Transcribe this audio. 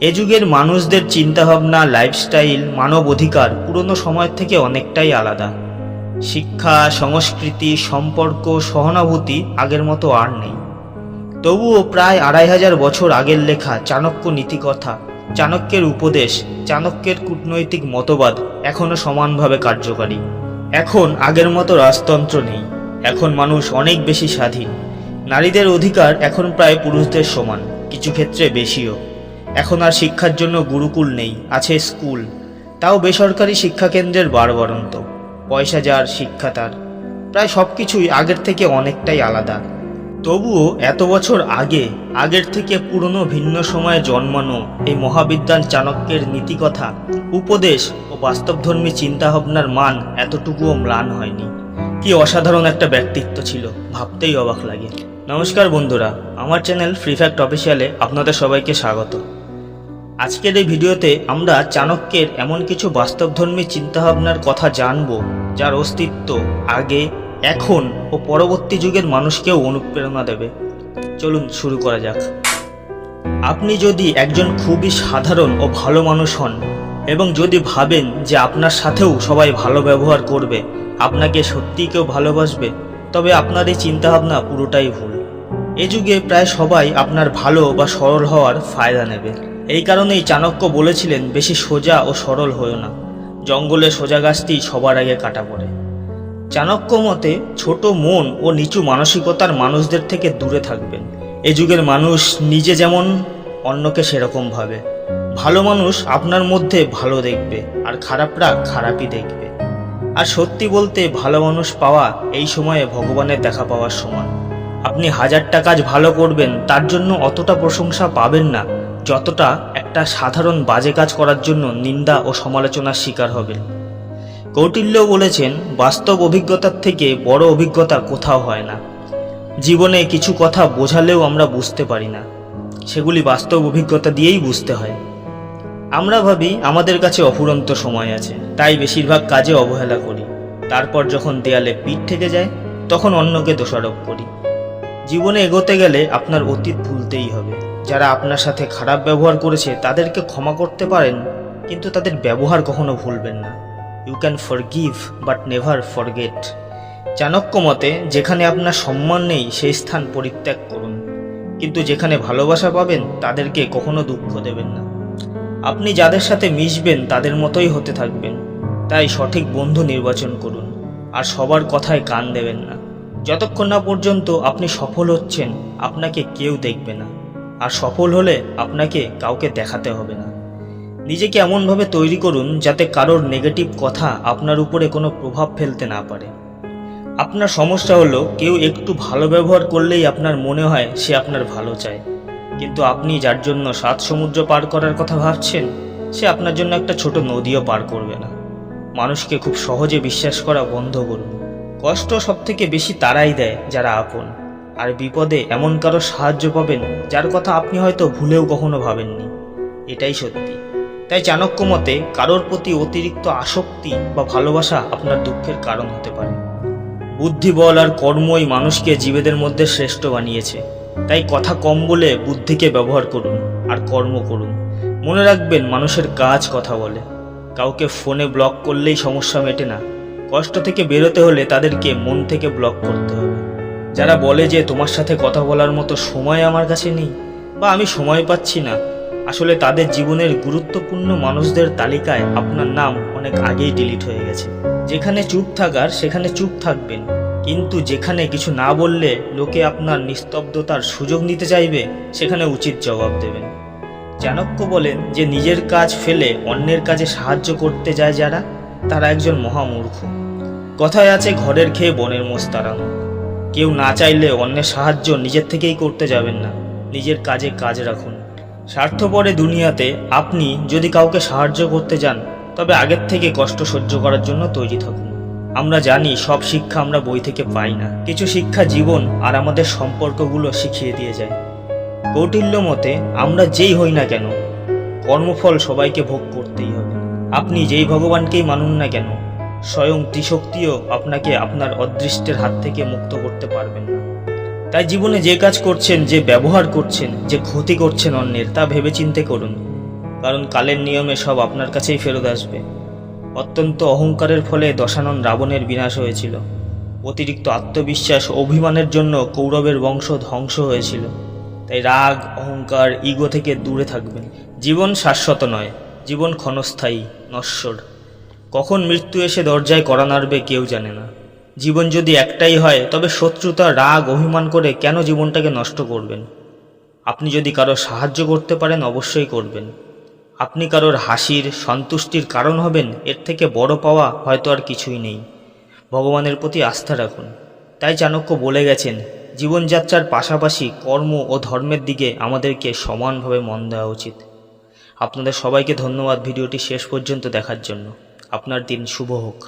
এ যুগের মানুষদের চিন্তাভাবনা লাইফস্টাইল মানব অধিকার পুরনো সময়ের থেকে অনেকটাই আলাদা। শিক্ষা, সংস্কৃতি, সম্পর্ক, সহানুভূতি আগের মতো আর নেই। তবুও প্রায় আড়াই হাজার বছর আগের লেখা চাণক্য নীতিকথা, চাণক্যের উপদেশ, চাণক্যের কূটনৈতিক মতবাদ এখনও সমানভাবে কার্যকারী। এখন আগের মতো রাজতন্ত্র নেই। এখন মানুষ অনেক বেশি স্বাধীন। নারীদের অধিকার এখন প্রায় পুরুষদের সমান, কিছু ক্ষেত্রে বেশিও। এখন আর শিক্ষার জন্য গুরুকুল নেই, আছে স্কুল। তাও বেসরকারি শিক্ষাকেন্দ্রের বারবারন্ত। পয়সা যার, শিক্ষা তার। প্রায় সব কিছুই আগের থেকে অনেকটাই আলাদা। তবুও এত বছর আগে, আগের থেকে পুরনো ভিন্ন সময়ে জন্মানো এই মহাবিদ্যান চাণক্যের নীতিকথা, উপদেশ ও বাস্তবধর্মী চিন্তাভাবনার মান এতটুকুও ম্লান হয়নি। কি অসাধারণ একটা ব্যক্তিত্ব ছিল, ভাবতেই অবাক লাগে। নমস্কার বন্ধুরা, আমার চ্যানেল ফ্রি ফ্যাক্ট অফিসিয়ালে আপনাদের সবাইকে স্বাগত। আজকের এই ভিডিওতে আমরা চাণক্যের এমন কিছু বাস্তবধর্মী চিন্তাভাবনার কথা জানব, যার অস্তিত্ব আগে, এখন ও পরবর্তী যুগের মানুষকেও অনুপ্রেরণা দেবে। চলুন শুরু করা যাক। আপনি যদি একজন খুবই সাধারণ ও ভালো মানুষ হন, এবং যদি ভাবেন যে আপনার সাথেও সবাই ভালো ব্যবহার করবে, আপনাকে সত্যিই কেউ ভালোবাসবে, তবে আপনার এই চিন্তাভাবনা পুরোটাই ভুল। এ যুগে প্রায় সবাই আপনার ভালো বা সরল হওয়ার ফায়দা নেবে। এই কারণেই চাণক্য বলেছিলেন, বেশি সোজা ও সরল হয়েও না। জঙ্গলে সোজা গাছটি সবার আগে কাটা পড়ে। চাণক্য মতে, ছোট মন ও নিচু মানসিকতার মানুষদের থেকে দূরে থাকবেন। এ যুগের মানুষ নিজে যেমন অন্যকে সেরকম ভাবে। ভালো মানুষ আপনার মধ্যে ভালো দেখবে, আর খারাপরা খারাপই দেখবে। আর সত্যি বলতে, ভালো মানুষ পাওয়া এই সময়ে ভগবানের দেখা পাওয়ার সমান। আপনি হাজারটা কাজ ভালো করবেন, তার জন্য অতটা প্রশংসা পাবেন না। যতটা একটা সাধারণ বাজে কাজ করার জন্য নিন্দা ও সমালোচনার শিকার হবেন কৌটিল্য বলেছেন, বাস্তব অভিজ্ঞতার থেকে বড় অভিজ্ঞতা কোথাও হয় না। জীবনে কিছু কথা বোঝালেও আমরা বুঝতে পারি না। সেগুলি বাস্তব অভিজ্ঞতা দিয়েই বুঝতে হয়। আমরা ভাবি, আমাদের কাছে অফুরন্ত সময় আছে, তাই বেশিরভাগ কাজে অবহেলা করি। তারপর যখন দেয়ালে পিঠ থেকে যায়, তখন অন্যকে দোষারোপ করি। জীবনে এগোতে গেলে আপনার অতীত ভুলতেই হবে। যারা আপনার সাথে খারাপ ব্যবহার করেছে তাদেরকে ক্ষমা করতে পারেন, কিন্তু তাদের ব্যবহার কখনো ভুলবেন না। You can forgive but never forget Chanakya মতে, যেখানে আপনার সম্মান নেই, সেই স্থান পরিত্যাগ করুন। কিন্তু যেখানে ভালোবাসা পাবেন, তাদেরকে কখনো দুঃখ দেবেন না। আপনি যাদের সাথে মিশবেন, তাদের মতোই হতে থাকবেন। তাই সঠিক বন্ধু নির্বাচন করুন, আর সবার কথায় কান দেবেন না। যতক্ষণ না পর্যন্ত আপনি সফল হচ্ছেন, আপনাকে কেউ দেখবে না। আর সফল হলে আপনাকে কাউকে দেখাতে হবে না। নিজেকে এমনভাবে তৈরি করুন যাতে কারোর নেগেটিভ কথা আপনার উপরে কোনো প্রভাব ফেলতে না পারে। আপনার সমস্যা হলো কেউ একটু ভালো ব্যবহার করলেই আপনার মনে হয় সে আপনার ভালো চায়। কিন্তু আপনি যার জন্য সাত সমুদ্র পার করার কথা ভাবছেন, সে আপনার জন্য একটা ছোট নদীও পার করবে না। মানুষকে খুব সহজে বিশ্বাস করা বন্ধ করুন। কষ্ট সব থেকে বেশি তারাই দেয় যারা আপন। আর বিপদে এমন কারও সাহায্য পাবেন যার কথা আপনি হয়তো ভুলেও কখনো ভাবেননি। এটাই সত্যি। তাই চাণক্য মতে কারোর প্রতি অতিরিক্ত আসক্তি বা ভালোবাসা আপনার দুঃখের কারণ হতে পারে। বুদ্ধিবল আর কর্মই মানুষকে জীবেদের মধ্যে শ্রেষ্ঠ বানিয়েছে। তাই কথা কম বলে বুদ্ধিকে ব্যবহার করুন আর কর্ম করুন। মনে রাখবেন মানুষের কাজ কথা বলে। কাউকে ফোনে ব্লক করলেই সমস্যা মেটে না। কষ্ট থেকে বেরোতে হলে তাদেরকে মন থেকে ব্লক করতে হবে। যারা বলে যে তোমার সাথে কথা বলার মতো সময় আমার কাছে নেই, বা আমি সময় পাচ্ছি না, আসলে তাদের জীবনের গুরুত্বপূর্ণ মানুষদের তালিকায় আপনার নাম অনেক আগেই ডিলিট হয়ে গেছে। যেখানে চুপ থাকার, সেখানে চুপ থাকবেন। কিন্তু যেখানে কিছু না বললে লোকে আপনার নিস্তব্ধতার সুযোগ নিতে চাইবে, সেখানে উচিত জবাব দেবেন। চাণক্য বলেন যে নিজের কাজ ফেলে অন্যের কাজে সাহায্য করতে যায় যারা, তারা একজন মহামূর্খ। কথায় আছে, ঘরের খেয়ে বনের মোষ তাড়ানো কেউ না চাইলে অন্যের সাহায্য নিজের থেকেই করতে যাবেন না। নিজের কাজে কাজ রাখুন। স্বার্থপরে দুনিয়াতে আপনি যদি কাউকে সাহায্য করতে যান, তবে আগের থেকে কষ্ট সহ্য করার জন্য তৈরি থাকুন। আমরা জানি সব শিক্ষা আমরা বই থেকে পাই না। কিছু শিক্ষা জীবন আর আমাদের সম্পর্কগুলো শিখিয়ে দিয়ে যায়। কৌটিল্য মতে, আমরা যেই হই না কেন, কর্মফল সবাইকে ভোগ করতেই হবে। আপনি যেই ভগবানকেই মানুন না কেন স্বয়ং ত্রিশক্তিও আপনাকে আপনার অদৃষ্টের হাত থেকে মুক্ত করতে পারবেন না। তাই জীবনে যে কাজ করছেন, যে ব্যবহার করছেন, যে ক্ষতি করছেন অন্যের, তা ভেবে ভেবেচিন্তে করুন। কারণ কালের নিয়মে সব আপনার কাছেই ফেরত আসবে। অত্যন্ত অহংকারের ফলে দশানন রাবণের বিনাশ হয়েছিল। অতিরিক্ত আত্মবিশ্বাস অভিমানের জন্য কৌরবের বংশ ধ্বংস হয়েছিল। তাই রাগ, অহংকার, ইগো থেকে দূরে থাকবেন। জীবন শাশ্বত নয়, জীবন ক্ষণস্থায়ী, নশ্বর। কখন মৃত্যু এসে দরজায় করা নাড়বে কেউ জানে না। জীবন যদি একটাই হয়, তবে শত্রুতা, রাগ, অভিমান করে কেন জীবনটাকে নষ্ট করবেন? আপনি যদি কারও সাহায্য করতে পারেন, অবশ্যই করবেন। আপনি কারোর হাসির, সন্তুষ্টির কারণ হবেন, এর থেকে বড় পাওয়া হয়তো আর কিছুই নেই। ভগবানের প্রতি আস্থা রাখুন। তাই চাণক্য বলে গেছেন, জীবনযাত্রার পাশাপাশি কর্ম ও ধর্মের দিকে আমাদেরকে সমানভাবে মন দেওয়া উচিত। আপনাদের সবাইকে ধন্যবাদ ভিডিওটি শেষ পর্যন্ত দেখার জন্য। আপনার দিন শুভ হোক।